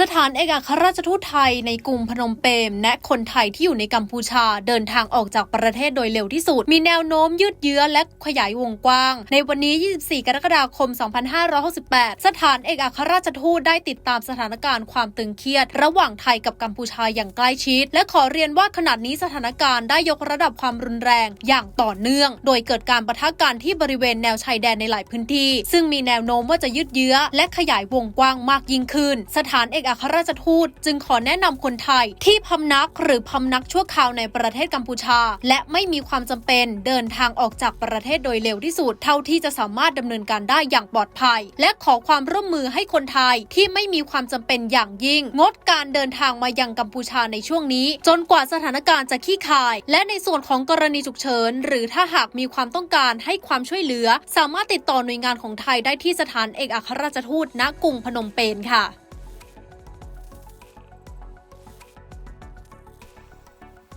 สถานเอกอัครราชทูตไทยในกรุงพนมเปญและคนไทยที่อยู่ในกัมพูชาเดินทางออกจากประเทศโดยเร็วที่สุด มีแนวโน้มยืดเยื้อและขยายวงกว้าง ในวันนี้ 24 กรกฎาคม 2568 สถานเอกอัครราชทูตได้ติดตามสถานการณ์ความตึงเครียด ระหว่างไทยกับกัมพูชาอย่างใกล้ชิด และขอเรียนว่าขณะนี้สถานการณ์ได้ยกระดับความรุนแรงอย่างต่อเนื่อง โดยเกิดการปะทะกันที่บริเวณแนวชายแดนในหลายพื้นที่ ซึ่งมีแนวโน้มว่าจะยืดเยื้อและขยายวงกว้างมากยิ่งขึ้น สถานเอกอัครราชทูต จึงขอแนะนำคนไทยที่พำนักหรือพำนักชั่วคราวในประเทศกัมพูชา และไม่มีความจำเป็นเดินทางออกจากประเทศโดยเร็วที่สุด เท่าที่จะสามารถดำเนินการได้อย่างปลอดภัย และขอความร่วมมือให้คนไทยที่ไม่มีความจำเป็นอย่างยิ่ง งดการเดินทางมายังกัมพูชาในช่วงนี้ จนกว่าสถานการณ์จะขี้คาย และในส่วนของกรณีฉุกเฉิน หรือถ้าหากมีความต้องการให้ความช่วยเหลือ สามารถติดต่อหน่วยงานของไทยได้ที่สถานเอกอัครราชทูตณกรุงพนมเปญค่ะ